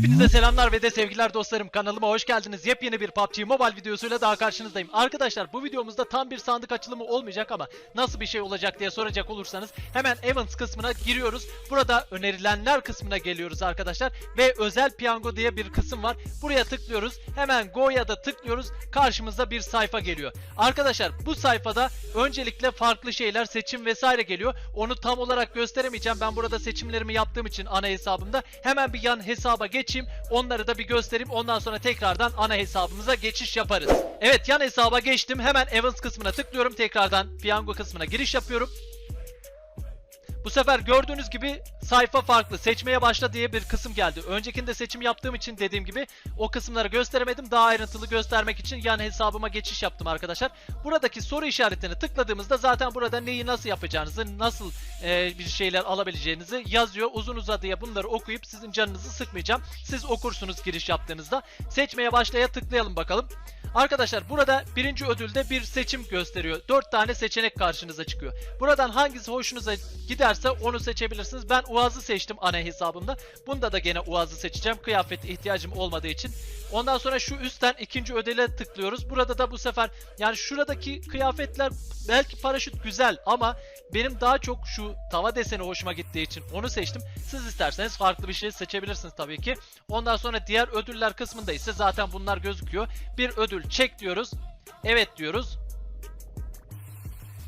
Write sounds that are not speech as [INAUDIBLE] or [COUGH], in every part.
Hepinize selamlar ve de sevgiler dostlarım kanalıma hoş geldiniz. Yepyeni bir PUBG Mobile videosuyla daha karşınızdayım. Arkadaşlar bu videomuzda tam bir sandık açılımı olmayacak ama nasıl bir şey olacak diye soracak olursanız hemen Events kısmına giriyoruz. Burada önerilenler kısmına geliyoruz arkadaşlar ve özel piyango diye bir kısım var. Buraya tıklıyoruz. Hemen Go'ya da tıklıyoruz. Karşımıza bir sayfa geliyor. Arkadaşlar bu sayfada öncelikle farklı şeyler seçim vesaire geliyor. Onu tam olarak gösteremeyeceğim. Ben burada seçimlerimi yaptığım için ana hesabımda hemen bir yan hesaba geçeyim. Onları da bir göstereyim. Ondan sonra tekrardan ana hesabımıza geçiş yaparız. Evet yan hesaba geçtim. Hemen Evans kısmına tıklıyorum. Tekrardan piyango kısmına giriş yapıyorum. Bu sefer gördüğünüz gibi sayfa farklı. Seçmeye başla diye bir kısım geldi. Öncekinde seçim yaptığım için dediğim gibi o kısımları gösteremedim. Daha ayrıntılı göstermek için yan hesabıma geçiş yaptım arkadaşlar. Buradaki soru işaretini tıkladığımızda zaten burada neyi nasıl yapacağınızı, nasıl e, bir şeyler alabileceğinizi yazıyor. Uzun uzadıya bunları okuyup sizin canınızı sıkmayacağım. Siz okursunuz giriş yaptığınızda. Seçmeye başlaya tıklayalım bakalım. Arkadaşlar burada birinci ödülde bir seçim gösteriyor. 4 tane seçenek karşınıza çıkıyor. Buradan hangisi hoşunuza giderse onu seçebilirsiniz. Ben Uaz'ı seçtim ana hesabımda. Bunda da gene Uaz'ı seçeceğim. Kıyafet ihtiyacım olmadığı için. Ondan sonra şu üstten ikinci ödele tıklıyoruz. Burada da bu sefer yani şuradaki kıyafetler belki paraşüt güzel ama benim daha çok şu tava deseni hoşuma gittiği için onu seçtim. Siz isterseniz farklı bir şey seçebilirsiniz tabii ki. Ondan sonra diğer ödüller kısmında ise zaten bunlar gözüküyor. Bir ödül çek diyoruz. Evet diyoruz.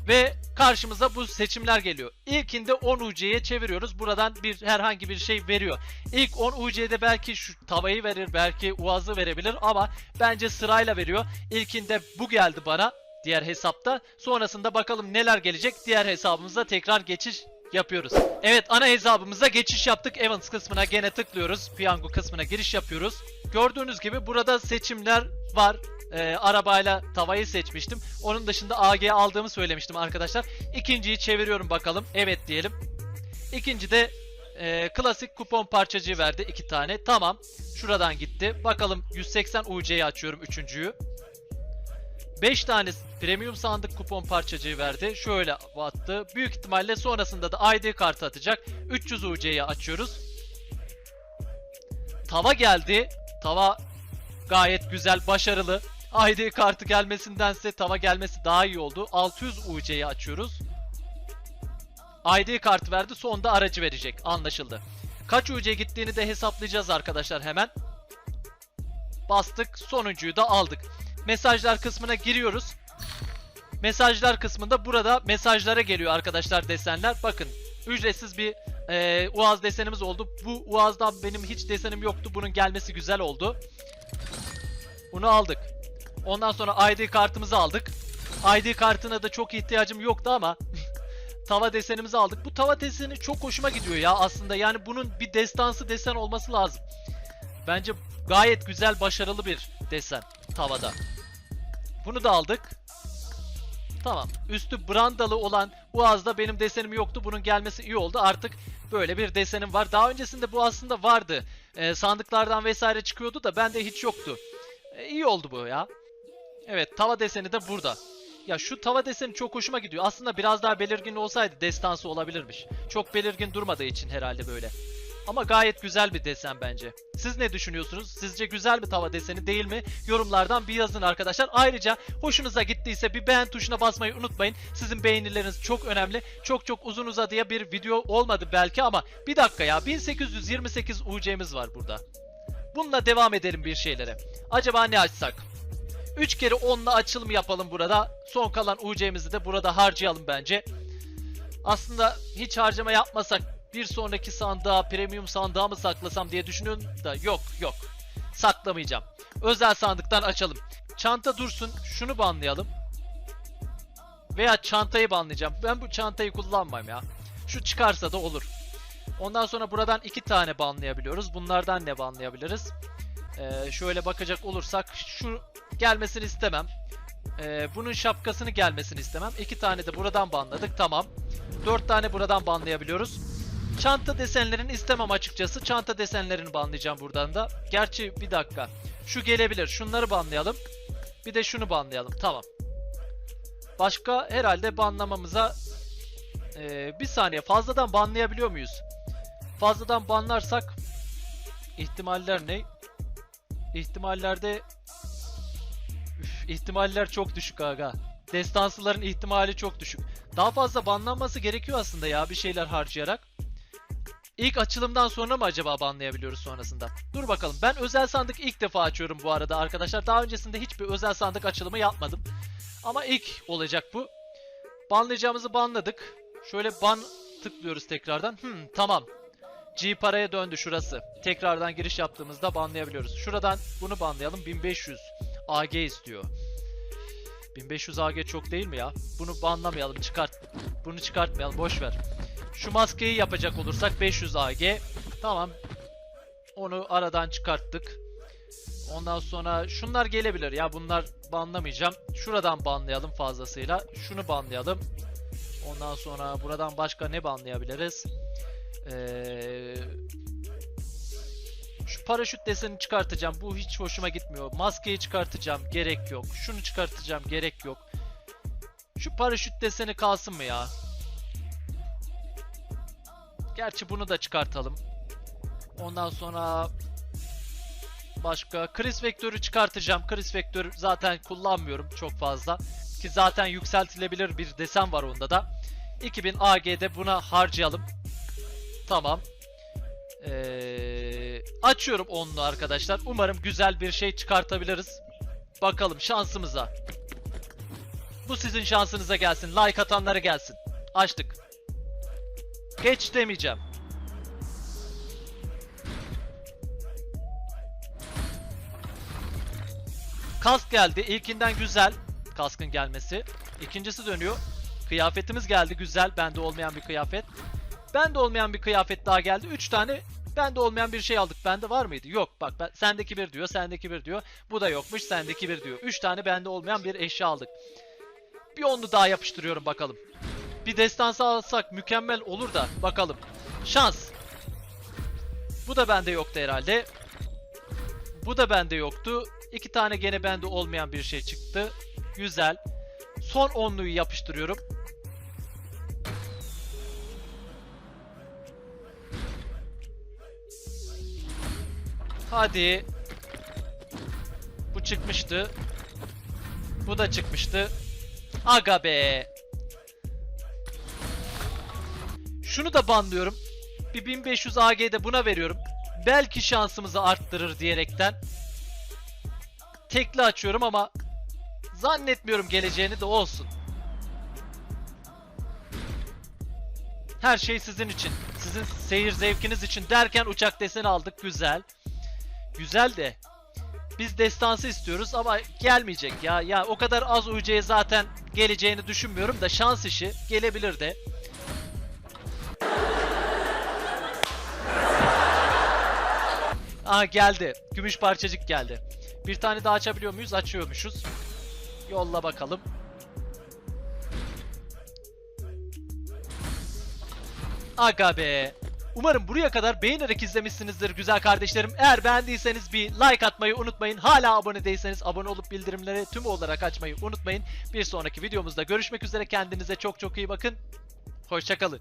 Ve karşımıza bu seçimler geliyor. İlkinde 10 UC'ye çeviriyoruz. Buradan bir herhangi bir şey veriyor. İlk 10 UC'de belki şu tavayı verir, belki uazı verebilir ama bence sırayla veriyor. İlkinde bu geldi bana diğer hesapta. Sonrasında bakalım neler gelecek. Diğer hesabımıza tekrar geçiş yapıyoruz. Evet ana hesabımıza geçiş yaptık. Evans kısmına gene tıklıyoruz. Piyango kısmına giriş yapıyoruz. Gördüğünüz gibi burada seçimler var. Ee, arabayla tavayı seçmiştim. Onun dışında AG aldığımı söylemiştim arkadaşlar. İkinciyi çeviriyorum bakalım. Evet diyelim. İkinci de e, klasik kupon parçacığı verdi. iki tane. Tamam. Şuradan gitti. Bakalım 180 UC'yi açıyorum üçüncüyü. 5 tane premium sandık kupon parçacığı verdi. Şöyle attı. Büyük ihtimalle sonrasında da ID kartı atacak. 300 UC'yi açıyoruz. Tava geldi. Tava gayet güzel, başarılı. ID kartı gelmesindense tava gelmesi daha iyi oldu. 600 UC'yi açıyoruz. ID kartı verdi. Sonda aracı verecek. Anlaşıldı. Kaç UC gittiğini de hesaplayacağız arkadaşlar hemen. Bastık. Sonuncuyu da aldık. Mesajlar kısmına giriyoruz. Mesajlar kısmında burada mesajlara geliyor arkadaşlar desenler. Bakın ücretsiz bir e, Uaz desenimiz oldu. Bu Uaz'dan benim hiç desenim yoktu. Bunun gelmesi güzel oldu. Bunu aldık. Ondan sonra ID kartımızı aldık. ID kartına da çok ihtiyacım yoktu ama [LAUGHS] tava desenimizi aldık. Bu tava deseni çok hoşuma gidiyor ya aslında. Yani bunun bir destansı desen olması lazım. Bence gayet güzel, başarılı bir desen tavada. Bunu da aldık. Tamam. Üstü brandalı olan Uaz'da benim desenim yoktu. Bunun gelmesi iyi oldu. Artık böyle bir desenim var. Daha öncesinde bu aslında vardı. Ee, sandıklardan vesaire çıkıyordu da bende hiç yoktu. Ee, iyi oldu bu ya. Evet tava deseni de burada. Ya şu tava deseni çok hoşuma gidiyor. Aslında biraz daha belirgin olsaydı destansı olabilirmiş. Çok belirgin durmadığı için herhalde böyle. Ama gayet güzel bir desen bence. Siz ne düşünüyorsunuz? Sizce güzel bir tava deseni değil mi? Yorumlardan bir yazın arkadaşlar. Ayrıca hoşunuza gittiyse bir beğen tuşuna basmayı unutmayın. Sizin beğenileriniz çok önemli. Çok çok uzun uzadıya bir video olmadı belki ama bir dakika ya 1828 UC'miz var burada. Bununla devam edelim bir şeylere. Acaba ne açsak? 3 kere 10'la açılım yapalım burada. Son kalan UC'mizi de burada harcayalım bence. Aslında hiç harcama yapmasak bir sonraki sandığa, premium sandığa mı saklasam diye düşünüyorum da yok yok. Saklamayacağım. Özel sandıktan açalım. Çanta dursun. Şunu banlayalım. Veya çantayı banlayacağım. Ben bu çantayı kullanmam ya. Şu çıkarsa da olur. Ondan sonra buradan iki tane banlayabiliyoruz. Bunlardan ne banlayabiliriz? Ee, şöyle bakacak olursak şu gelmesini istemem. Ee, bunun şapkasını gelmesini istemem. İki tane de buradan banladık. Tamam. Dört tane buradan banlayabiliyoruz. Çanta desenlerini istemem açıkçası. Çanta desenlerini banlayacağım buradan da. Gerçi bir dakika. Şu gelebilir. Şunları banlayalım. Bir de şunu banlayalım. Tamam. Başka herhalde banlamamıza ee, bir saniye fazladan banlayabiliyor muyuz? Fazladan banlarsak ihtimaller ne? İhtimallerde ihtimaller çok düşük aga. Destansıların ihtimali çok düşük. Daha fazla banlanması gerekiyor aslında ya bir şeyler harcayarak. İlk açılımdan sonra mı acaba banlayabiliyoruz sonrasında? Dur bakalım. Ben özel sandık ilk defa açıyorum bu arada arkadaşlar. Daha öncesinde hiçbir özel sandık açılımı yapmadım. Ama ilk olacak bu. Banlayacağımızı banladık. Şöyle ban tıklıyoruz tekrardan. Hmm, tamam. G paraya döndü şurası. Tekrardan giriş yaptığımızda banlayabiliyoruz. Şuradan bunu banlayalım. 1500 AG istiyor. 1500 AG çok değil mi ya? Bunu banlamayalım. Çıkart. Bunu çıkartmayalım. Boş ver. Şu maskeyi yapacak olursak 500 AG. Tamam. Onu aradan çıkarttık. Ondan sonra şunlar gelebilir ya bunlar banlamayacağım. Şuradan banlayalım fazlasıyla. Şunu banlayalım. Ondan sonra buradan başka ne banlayabiliriz? Ee, şu paraşüt desenini çıkartacağım. Bu hiç hoşuma gitmiyor. Maskeyi çıkartacağım. Gerek yok. Şunu çıkartacağım. Gerek yok. Şu paraşüt deseni kalsın mı ya? Gerçi bunu da çıkartalım. Ondan sonra başka Chris Vektör'ü çıkartacağım. Chris Vektör zaten kullanmıyorum çok fazla. Ki zaten yükseltilebilir bir desen var onda da. 2000 AG'de buna harcayalım. Tamam. Ee, açıyorum onlu arkadaşlar. Umarım güzel bir şey çıkartabiliriz. Bakalım şansımıza. Bu sizin şansınıza gelsin. Like atanlara gelsin. Açtık. Geç demeyeceğim. Kask geldi. İlkinden güzel. Kaskın gelmesi. İkincisi dönüyor. Kıyafetimiz geldi. Güzel. Bende olmayan bir kıyafet. Bende olmayan bir kıyafet daha geldi. 3 tane bende olmayan bir şey aldık. Bende var mıydı? Yok. Bak ben, sendeki bir diyor. Sendeki bir diyor. Bu da yokmuş. Sendeki bir diyor. 3 tane bende olmayan bir eşya aldık. Bir onlu daha yapıştırıyorum bakalım. Bir destansı alsak mükemmel olur da bakalım. Şans. Bu da bende yoktu herhalde. Bu da bende yoktu. İki tane gene bende olmayan bir şey çıktı. Güzel. Son onluyu yapıştırıyorum. Hadi. Bu çıkmıştı. Bu da çıkmıştı. Aga be. Şunu da banlıyorum. Bir 1500 AG'de buna veriyorum. Belki şansımızı arttırır diyerekten. Tekli açıyorum ama zannetmiyorum geleceğini de olsun. Her şey sizin için. Sizin seyir zevkiniz için derken uçak deseni aldık. Güzel. Güzel de. Biz destansı istiyoruz ama gelmeyecek ya. Ya o kadar az UC'ye zaten geleceğini düşünmüyorum da şans işi gelebilir de. Aha geldi. Gümüş parçacık geldi. Bir tane daha açabiliyor muyuz? Açıyormuşuz. Yolla bakalım. Aga be. Umarım buraya kadar beğenerek izlemişsinizdir güzel kardeşlerim. Eğer beğendiyseniz bir like atmayı unutmayın. Hala abone değilseniz abone olup bildirimleri tüm olarak açmayı unutmayın. Bir sonraki videomuzda görüşmek üzere. Kendinize çok çok iyi bakın. Hoşçakalın.